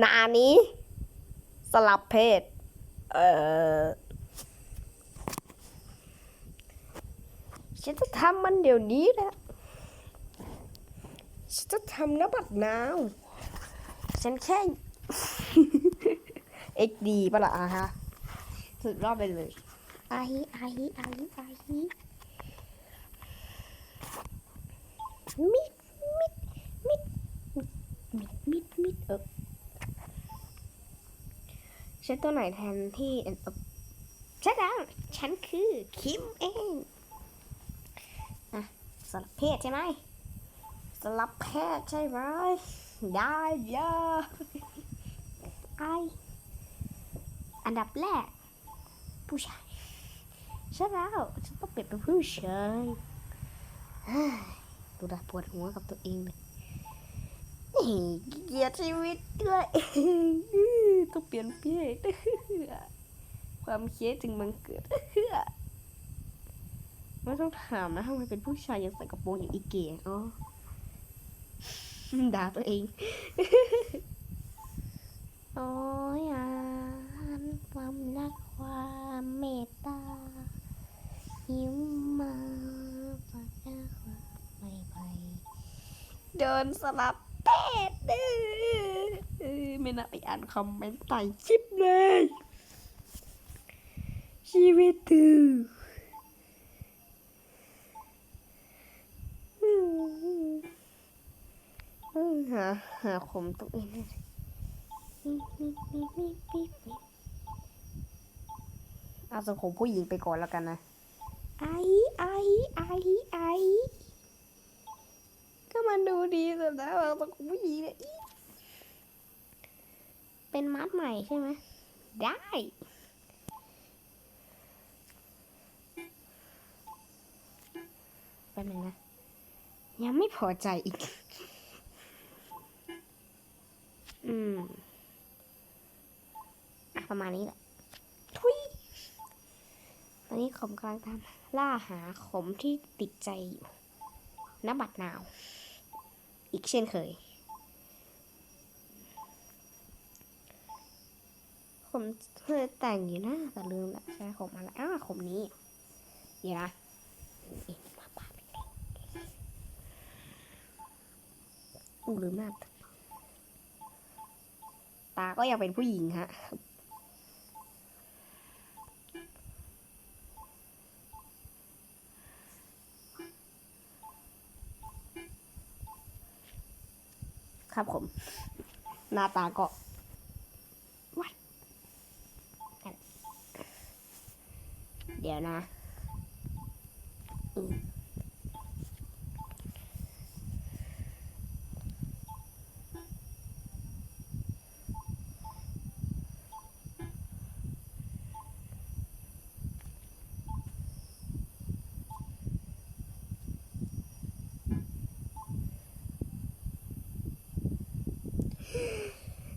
นานี้ สลับเพศ เออฉันจะทำมันเดี๋ยวนี้แหละฉันจะทำน้ำบัดนาว ฉันแค่ เอ็กดีปะล่ะอะฮะสุดรอบไปเลยไอไอไอไอมิดมิดมิดมิดมิดมิดเออ ใช้ตัวไหนแทนที่เออใช่แล้วฉันคือคิมเองอะสลับเพศใช่ไหมสลับเพศใช่ไหมได้เยอะไออันดับแรก ผู้ชายใช่แล้วฉันต้องเปลี่ยนเป็นผู้ชายเฮ้ยดูดาปวดหัวกับตัวเองเลยเกียดชีวิตด้วย ต้องเปลี่ยนเพศความเครียดจึงบังเกิดไม่ต้องถามนะทำไมเป็นผู้ชายยังใส่กระโปรงอย่างอีเก๋อ๋อด่าตัวเองโอ้ยอ่านความรักความเมตตาหิวมาปากกาความไม่ไปเดินสลับเพศเด้อเออ ไม่น่าไปอ่านคอมเมนต์ใต้คลิปเลย ชีวิตตือหาหาขมตรงนี้เลยเอาสังคมผู้หญิงไปก่อนแล้วกันนะ ไอไอไอไอก็มันดูดีสุดแล้วสังคมผู้หญิงเนี่ย เป็นมัดใหม่ใช่ไหม ได้แป๊บนึงนะ ยังไม่พอใจอีก อืมอะประมาณนี้แหละ ทุย ตอนนี้ขมกำลังตามล่าหาขมที่ติดใจอยู่นบัดนาว อีกเช่นเคย ผมเคยแต่งอยู่นะแต่ลืมละใช่ขมอะไรอ้าวขมนี้เดี๋ยวนะอู้ลืมหน้าตาตาก็ยังเป็นผู้หญิงฮะครับผม หน้าตาก็วัดกัน เดี๋ยวนะอืม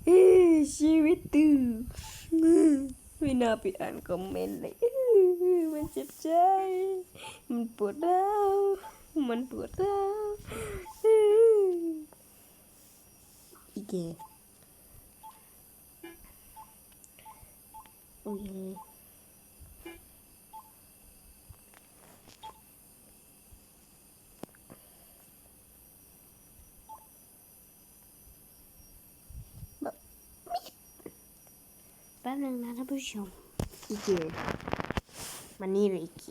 เอ้ยชีวิตตื้อไม่น่าไปอ่านคอมเมนต์เลย เอ้ยมันเจ็บใจมันปวดร้าวมัน มันนี่เลยอีเก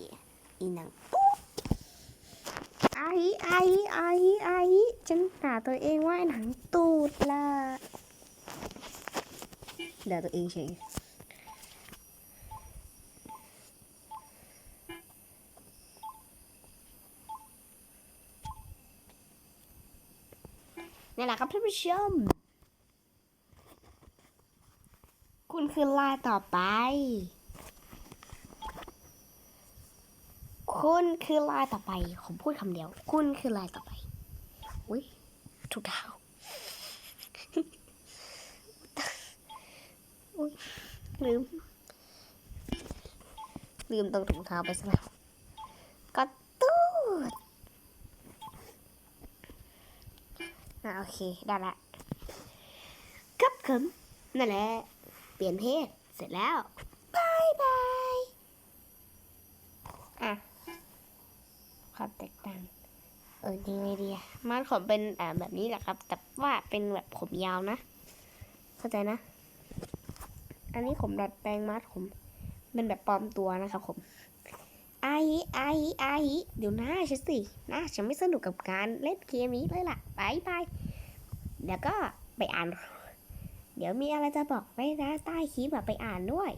อีหนังปุ๊บไอไอไอไอฉันด่าตัวเองว่าหนังตูดละด่าตัวเองเฉยนี่แหละครับท่านผู้ชม คุณคือลายต่อไป คุณคือลายต่อไป ผมพูดคำเดียว คุณคือลายต่อไป อุ้ยถูกเท้าอุ้ยลืม ลืมตรงถุงเท้าไปซะแล้วก็ตูดอะโอเค ได้ละครับเขิมนั่นแหละ เปลี่ยนเพศ เสร็จแล้วบายบายอะ ความแตกต่าง เออยังไงดีมาดผมเป็นอ่าแบบนี้แหละครับ แต่ว่าเป็นแบบผมยาวนะ เข้าใจนะ อันนี้ผมดัดแปลงมาดผมเป็นแบบปลอมตัวนะครับผมไอ้ไอ้ไอเดี๋ยวหน้าฉันสิหน้าฉันไม่สนุกกับการเล่นเกมนี้เลยล่ะบายบายเดี๋ยวก็ไปอ่าน เดี๋ยวมีอะไรจะบอกไว้นะใต้คลิปอะไปอ่านด้วย